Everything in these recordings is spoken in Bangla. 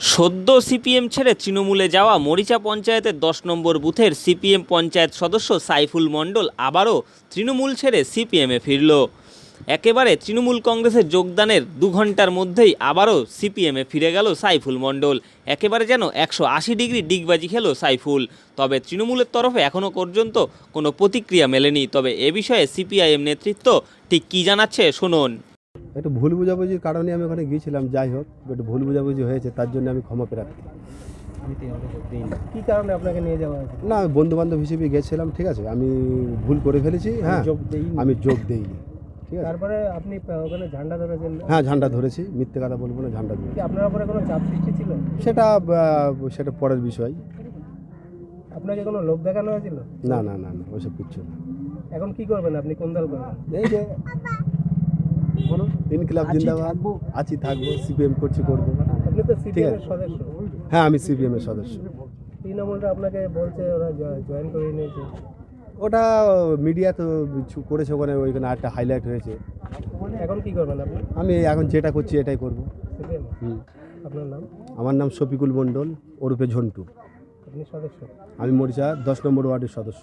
সদ্য সিপিএম ছেড়ে তৃণমূলে যাওয়া মরিচা পঞ্চায়েতের দশ নম্বর বুথের সিপিএম পঞ্চায়েত সদস্য সাইফুল মণ্ডল আবারও তৃণমূল ছেড়ে সিপিএমে ফিরল। একেবারে তৃণমূল কংগ্রেসের যোগদানের দু ঘণ্টার মধ্যেই আবারও সিপিএমে ফিরে গেল সাইফুল মণ্ডল। একেবারে যেন একশো আশি ডিগ্রি ডিগবাজি খেল সাইফুল। তবে তৃণমূলের তরফে এখনও পর্যন্ত কোনো প্রতিক্রিয়া মেলেনি। তবে এ বিষয়ে সিপিআইএম নেতৃত্ব ঠিক কী জানাচ্ছে, শুনুন। একটু ভুল বোঝাবুঝির কারণে আমি ওখানে গিয়েছিলাম যাই হোক একটু ভুল বোঝাবুঝি হয়েছে তার জন্য আমি ক্ষমা প্রার্থী। কি কারণে আপনাকে নিয়ে যাওয়া হয়েছে? না বন্ধু বান্ধব হিসেবে গেছিলাম ঠিক আছে? আমি ভুল করে ফেলেছি হ্যাঁ। আমি যোগ দেইনি ঠিক আছে? তারপরে আপনি ওখানে ঝান্ডা ধরেছেন? হ্যাঁ ঝান্ডা ধরেছি মিথ্যে কথা বলব না ঝান্ডা ধরেছি। কি আপনার উপরে কোনো চাপ সৃষ্টি ছিল? সেটা সেটা পরের বিষয়। আপনাকে কোনো লোক দেখানো হয়েছিল? না না না না ওইসব কিচ্ছু না। এখন কি করবেন আপনি? কোন দল করবেন? এই যে ইনকিলাব জিন্দাবাদ। আছি থাকব সিপিএম করছি করব। এর আছে। হ্যাঁ আমি সিপিএম এর সদস্য। তৃণমূলটা আপনাকে বলছে ওরা জয়েন করে নিয়েছে। ওটা মিডিয়া তো করেছে ওখানে ওইখানে একটা হাইলাইট হয়েছে। এখন কি করবেন আপনি? আমি এখন যেটা করছি এটাই করব। সিপিএম? হুম। আপনার নাম? আমার নাম শফিকুল মণ্ডল ওরূপে ঝন্টু। আপনি সদস্য? আমি মরিচা দশ নম্বর ওয়ার্ডের সদস্য।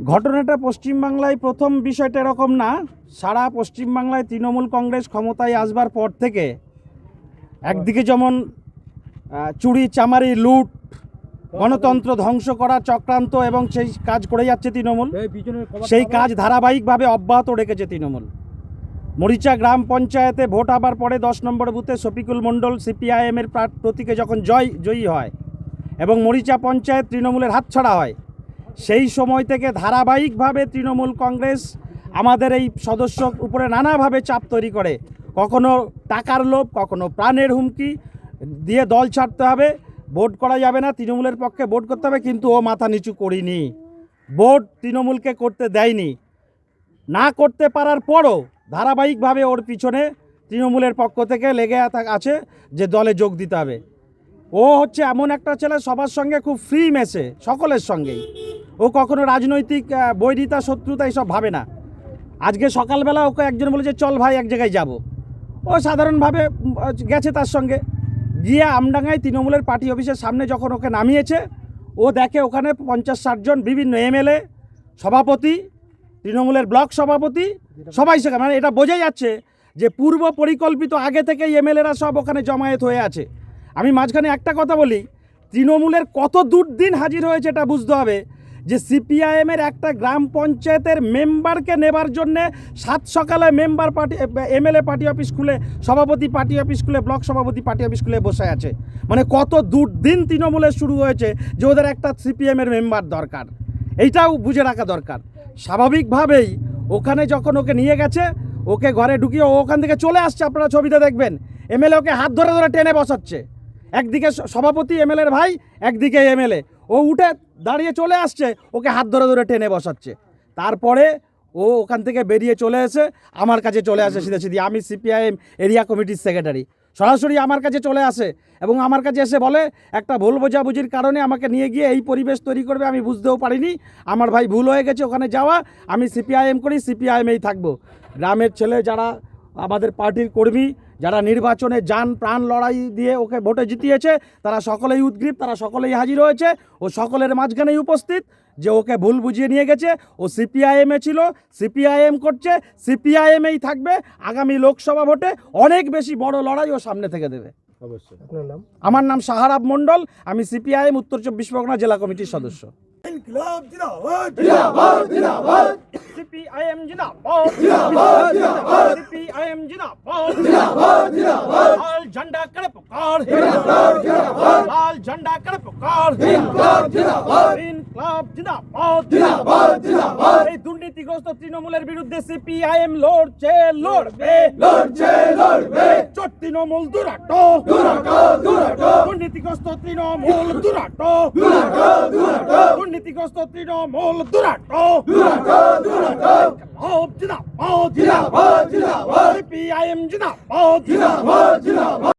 ঘটনাটা পশ্চিমবাংলায় প্রথম বিষয়টা এরকম না। সারা পশ্চিমবাংলায় তৃণমূল কংগ্রেস ক্ষমতায় আসবার পর থেকে একদিকে যেমন চুরি চামারি লুট গণতন্ত্র ধ্বংস করা চক্রান্ত এবং সেই কাজ করে যাচ্ছে তৃণমূল সেই কাজ ধারাবাহিকভাবে অব্যাহত রেখেছে তৃণমূল। মরিচা গ্রাম পঞ্চায়েতে ভোট হবার পরে দশ নম্বর বুথে শফিকুল মণ্ডল সিপিআইএমের প্রতীকে যখন জয় জয়ী হয় এবং মরিচা পঞ্চায়েত তৃণমূলের হাতছাড়া হয় সেই সময় থেকে ধারাবাহিকভাবে তৃণমূল কংগ্রেস আমাদের এই সদস্য উপরে নানাভাবে চাপ তৈরি করে। কখনো টাকার লোভ, কখনো প্রাণের হুমকি দিয়ে দল ছাড়তে হবে। ভোট করা যাবে না, তৃণমূলের পক্ষে ভোট করতে হবে, কিন্তু ও মাথা নিচু করিনি। ভোট তৃণমূলকে করতে দেয়নি। না করতে পারার পরও ধারাবাহিকভাবে ওর পিছনে তৃণমূলের পক্ষ থেকে লেগে আছে যে দলে যোগ দিতে হবে। ও হচ্ছে এমন একটা ছেলে, সবার সঙ্গে খুব ফ্রি মেশে সকলের সঙ্গেই। ও কখনো রাজনৈতিক বৈরিতা, শত্রুতা এসব ভাবে না। আজকে সকালবেলা ওকে একজন বলেছে, চল ভাই, এক জায়গায় যাব। ও সাধারণভাবে গেছে তার সঙ্গে। গিয়ে আমডাঙ্গায় তৃণমূলের পার্টি অফিসের সামনে যখন ওকে নামিয়েছে, ও দেখে ওখানে পঞ্চাশ ষাটজন বিভিন্ন এমএলএ, সভাপতি, তৃণমূলের ব্লক সভাপতি, সবাই সেখানে। মানে এটা বোঝাই যাচ্ছে যে পূর্ব পরিকল্পিত আগে থেকেই এমএলএরা সব ওখানে জমায়েত হয়ে আছে। আমি মাঝখানে একটা কথা বলি, তৃণমূলের কত দুর্দিন হাজির হয়েছে এটা বুঝতে হবে। যে সিপিআইএমের একটা গ্রাম পঞ্চায়েতের মেম্বারকে নেবার জন্যে সাত সকালে member party, MLA party office খুলে, সভাপতি পার্টি অফিস খুলে, ব্লক সভাপতি পার্টি অফিস খুলে বসে আছে। মানে কত দুর্দিন তৃণমূলের শুরু হয়েছে যে ওদের একটা সিপিএমের মেম্বার দরকার। এইটাও বুঝে রাখা দরকার। স্বাভাবিকভাবেই ওখানে যখন ওকে নিয়ে গেছে, ওকে ঘরে ঢুকিয়ে ওখান থেকে চলে আসছে, আপনারা ছবিতে দেখবেন। এমএলএ ওকে হাত ধরে ধরে টেনে বসাচ্ছে। একদিকে সভাপতি এমএলএর ভাই, একদিকে এমএলএ। ও উঠে দাঁড়িয়ে চলে আসছে, ওকে হাত ধরে ধরে টেনে বসাচ্ছে। তারপরে ও ওখান থেকে বেরিয়ে চলে এসে আমার কাছে চলে আসে সিধে সিধি। আমি সিপিআইএম এরিয়া কমিটির সেক্রেটারি সরাসরি আমার কাছে চলে আসে এবং আমার কাছে এসে বলে, একটা ভুল বোঝাবুঝির কারণে আমাকে নিয়ে গিয়ে এই পরিবেশ তৈরি করবে, আমি বুঝতেও পারিনি। আমার ভাই ভুল হয়ে গেছে, ওখানে যাওয়া, আমি সিপিআইএম করি, সিপিআইএমেই থাকব। গ্রামের ছেলে যারা আমাদের পার্টির কর্মী যারা নির্বাচনে যান প্রাণ লড়াই দিয়ে ওকে ভোটে জিতিয়েছে তারা সকলেই উদ্গ্রীব তারা সকলেই হাজির হয়েছে। ও সকলের মাঝখানেই উপস্থিত যে ওকে ভুল বুঝিয়ে নিয়ে গেছে। ও সিপিআইএমে ছিল সিপিআইএম করছে সিপিআইএমেই থাকবে। আগামী লোকসভা ভোটে অনেক বেশি বড় লড়াই ও সামনে থেকে দেবে। অবশ্যই। আপনার নাম? আমার নাম সাহারাব মণ্ডল আমি সিপিআইএম উত্তর চব্বিশ পরগনা জেলা কমিটির সদস্য। সিপিআইএম জিন্দাবাদ সিপিআইএম জিন্দাবাদ লাল ঝন্ডা করে পুকার। লাল ঝন্ডা করে পুকার। ইনকলাব জিন্দাবাদ এই দুর্নীতিগ্রস্ত তৃণমূলের বিরুদ্ধে সিপিআইএম লড়ছে লড়বে। লড়ছে লড়বে। চোট তৃণমূল দুরাটো দুরাটো দুর্নীতিগ্রস্ত তৃণমূল দুরাট দুর্নীতিগ্রস্ত তৃণমূল দুরাটো জিন্দাবাদ জিন্দাবাদ। জিন্দাবাদ। সিপিআইএম জিন্দাবাদ জিন্দাবাদ জিন্দাবাদ।